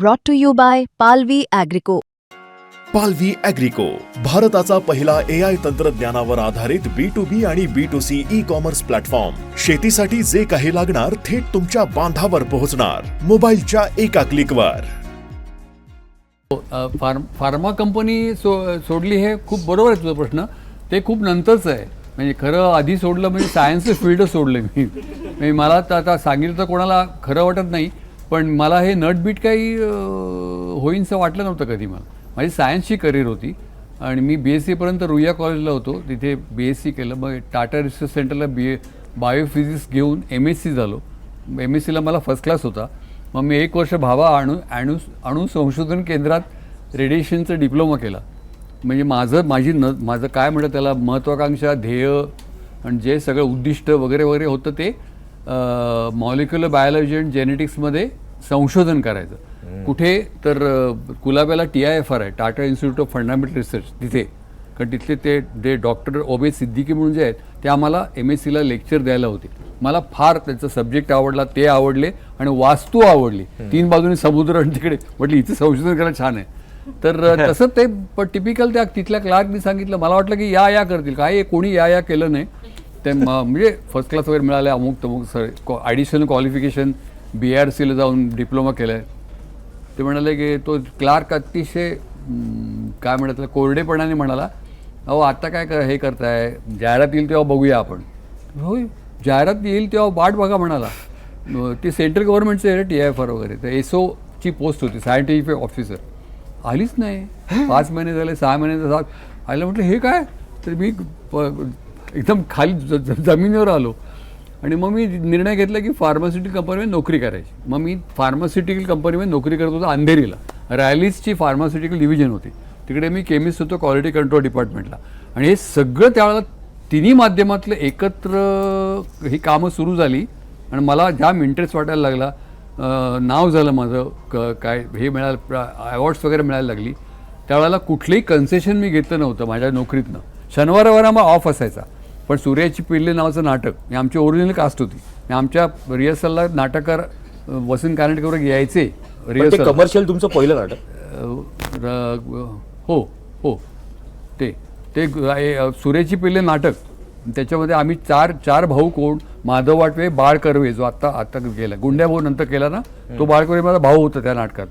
brought to you by Palvi Agrico. पालवी अॅग्रिको भारताचा पहिला ए आय तंत्रज्ञानावर आधारित बी टू बी आणि B to C e-commerce platform शेतीसाठी जे काही लागणार थेट तुमच्या बांधावर पोहोचणार. मोबाईलच्या एका क्लिकवर फार्म फार्मा कंपनी सो सोडली हे खूप बरोबर आहे तुझा प्रश्न. ते खूप नंतरचं आहे. म्हणजे खरं आधी सोडलं म्हणजे सायन्सचं फील्ड सोडलं मी. म्हणजे मला तर आता सांगितलं तर कोणाला खरं वाटत नाही. पण मला हे नटबीट काही होईनसं वाटलं नव्हतं कधी मला. माझी सायन्सची करिअर होती आणि मी बी एस सीपर्यंत रुईया कॉलेजला होतो. तिथे बी एस सी केलं. मग टाटा रिसर्च सेंटरला बी ए बायोफिजिक्स घेऊन एम एस सी झालो. एम एस सीला मला फर्स्ट क्लास होता. मग मी एक वर्ष भावा अणु अणु अणु संशोधन केंद्रात रेडिएशनचा डिप्लोमा केला. म्हणजे माझं माझी न माझं काय म्हणतं त्याला महत्त्वाकांक्षा ध्येय आणि जे सगळं उद्दिष्ट वगैरे वगैरे होतं ते मॉलिक्युलर बायोलॉजी अँड जेनेटिक्समध्ये संशोधन करायचं. कुठे? तर कुलाब्याला टी आय एफ आर आहे. Tata institute of fundamental research तिथे. कारण तिथले ते ते डॉक्टर ओबे सिद्दीकी म्हणून जे आहेत ते आम्हाला एम एस सीला लेक्चर द्यायला होते. मला फार त्यांचा सब्जेक्ट आवडला ते आवडले आणि वास्तू आवडली. तीन बाजूने समुद्र आणि तिकडे. म्हटलं इथे संशोधन करायला छान आहे. तर तसं ते पण टिपिकल त्या तिथल्या क्लार्कनी सांगितलं. मला वाटलं की या या करतील. काय कोणी या या केलं नाही. ते म- म्हणजे फर्स्ट क्लास वगैरे मिळाले अमुक तमुक sir additional qualification B R सीला जाऊन डिप्लोमा केलं आहे ते म्हणाले की तो क्लार्क अतिशय काय म्हणतात कोरडेपणाने म्हणाला अहो आता काय कर हे करताय? जाहिरात येईल तेव्हा बघूया आपण. होय. जाहिरात येईल तेव्हा वाट बघा म्हणाला. ते सेंट्रल गव्हर्नमेंटचे आहे टी आय एफ आर वगैरे. तर एस ओची पोस्ट होती सायंटिफिक ऑफिसर आलीच नाही. पाच महिने झाले सहा महिने झाले. आलं म्हटलं हे काय? तर मी प- एकदम खाली ज- ज- जमिनीवर आलो. आणि मग मी निर्णय घेतला की फार्मास्युटिकल कंपनीमध्ये नोकरी करायची. मग मी फार्मास्युटिकल कंपनीमध्ये नोकरी करत होतो अंधेरीला. रॅलीजची फार्मास्युटिकल डिव्हिजन होती. तिकडे मी केमिस्ट होतो क्वालिटी कंट्रोल डिपार्टमेंटला आणि हे सगळं त्यावेळेला तिन्ही माध्यमातलं एकत्र ही कामं सुरू झाली. आणि मला जाम इंटरेस्ट वाटायला लागला. नाव झालं माझं क काय हे मिळालं अवॉर्ड्स वगैरे मिळायला लागली. त्यावेळेला कुठलंही कन्सेशन मी घेतलं नव्हतं माझ्या नोकरीतनं. शनिवार मग ऑफ असायचा. पण सूर्याची पिल्ले नावाचं नाटक हे आमची ओरिजिनल कास्ट होती. आमच्या रिहर्सलला नाटककार वसंत कानडकर यायचे रिहर्सल कमर्शियल तुमचं पहिलं नाटक. हो हो. ते ते सूर्याची पिल्ले नाटक. त्याच्यामध्ये आम्ही चार चार भाऊ कोण? माधव वाटवे बाळ कर्वे जो आत्ता आत्ता गेला. गुंड्या भाऊ नंतर केला ना? तो बाळ कर्वे माझा भाऊ होता त्या नाटकात.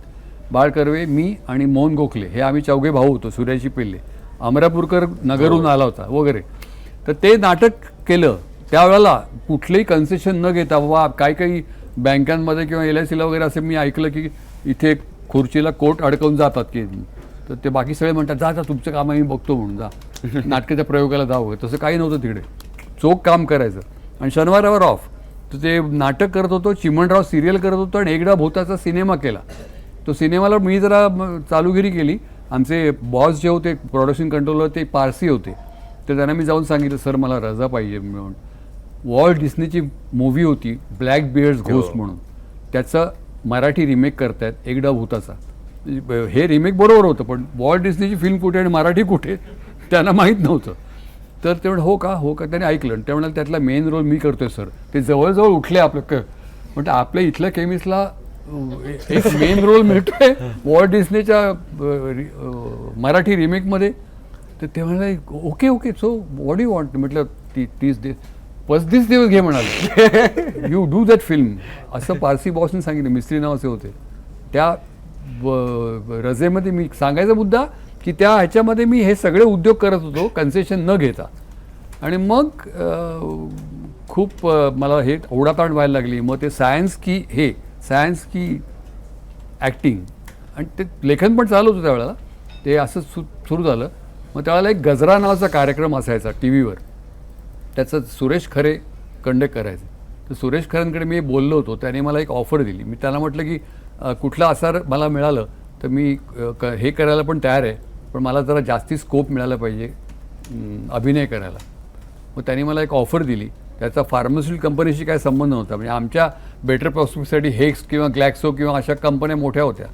बाळ कर्वे मी आणि मोहन गोखले हे आम्ही चौघे भाऊ होतो सूर्याची पिल्ले. अमरापूरकर नगरहून आला होता वगैरे. तर ते नाटक केलं. त्यावेळेला कुठलंही कन्सेशन न घेता बाबा काही काही बँकांमध्ये किंवा एल आय सीला वगैरे असं मी ऐकलं की इथे खुर्चीला कोट अडकवून जातात की तर ते बाकी सगळे म्हणतात जा जा तुमचं काम आम्ही बघतो म्हणून जा. नाटकाच्या प्रयोगाला जावं तसं काही नव्हतं तिकडे. चोख काम करायचं. आणि शनिवारावर ऑफ तर ते नाटक करत होतो चिमणराव सिरियल करत होतो आणि एकदा भूताचा सिनेमा केला. तो सिनेमाला मी जरा चालूगिरी केली. आमचे बॉस जे होते प्रोडक्शन कंट्रोलर ते पारसी होते. तर त्यांना मी जाऊन सांगितलं सर मला रजा पाहिजे म्हणून. वॉल्ट डिस्नीची मूवी होती ब्लॅक बिअर्स घोस्ट म्हणून. त्याचं मराठी रिमेक करतायत एकदा भूताचा हे रिमेक बरोबर होतं पण वॉल्ट डिस्नीची फिल्म कुठे आणि मराठी कुठे त्यांना माहीत नव्हतं. तर ते हो का हो का? त्याने ऐकलं ते म्हणाले त्यातला मेन रोल मी करतोय सर ते जवळजवळ उठले आपलं क म्हणजे आपल्या इथल्या केमिस्टला एक मेन रोल मिळतोय वॉल्ट डिस्नीच्या मराठी रिमेकमध्ये तर ते म्हणाले okay okay so what you want म्हटलं ती तीस दिवस पस्तीस दिवस घे म्हणाले. यू डू दॅट फिल्म असं पारसी बॉसने सांगितलं मिस्त्री नावाचे होते. त्या ब- रजेमध्ये मी सांगायचा मुद्दा की त्या ह्याच्यामध्ये मी हे सगळे उद्योग करत होतो कन्सेशन न घेता. आणि मग खूप मला हे ओढाताण व्हायला लागली. मग ते सायन्स की हे सायन्स की ॲक्टिंग आणि ते लेखन पण चालू होतं त्यावेळेला. ते असं सु सुरू झालं. मग त्यावेळेला एक गजरा नावाचा कार्यक्रम असायचा टी व्हीवर त्याचं सुरेश खरे कंडक्ट करायचं. तर सुरेश खरेंकडे मी बोललो होतो त्याने मला एक ऑफर दिली. मी त्याला म्हटलं की कुठला कुठलं आसार मला मिळालं तर मी क हे करायला पण तयार आहे पण मला जरा जास्ती स्कोप मिळाला पाहिजे अभिनय करायला. मग त्यांनी मला एक ऑफर दिली. त्याचा फार्मास्युटिकल कंपनीशी काय संबंध नव्हता. म्हणजे आमच्या बेटर प्रॉस्पेक्टसाठी हेक्स किंवा ग्लॅक्सो किंवा अशा कंपन्या मोठ्या होत्या.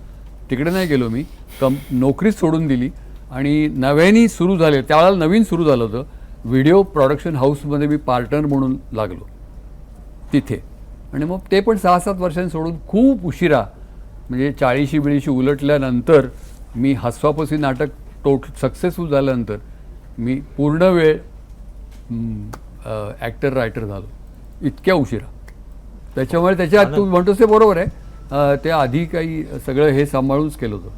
तिकडे नाही गेलो मी. कं नोकरीच सोडून दिली. आणि नव्याने सुरू झाले त्यावेळेला नवीन सुरू झालं होतं. व्हिडिओ प्रोडक्शन हाऊसमध्ये मी पार्टनर म्हणून लागलो. तिथे. आणि मग ते पण सहा सात वर्षांनी सोडून खूप उशिरा म्हणजे चाळीशी बिळीशी उलटल्यानंतर मी हसवापसी नाटक टोट सक्सेसफुल झाल्यानंतर मी पूर्ण वेळ ॲक्टर रायटर झालो. इतक्या उशिरा. त्याच्यामुळे त्याच्यात तू म्हणतोस ते बरोबर आहे. अं, ते आधी काही सगळं हे सांभाळूनच केलं होतं.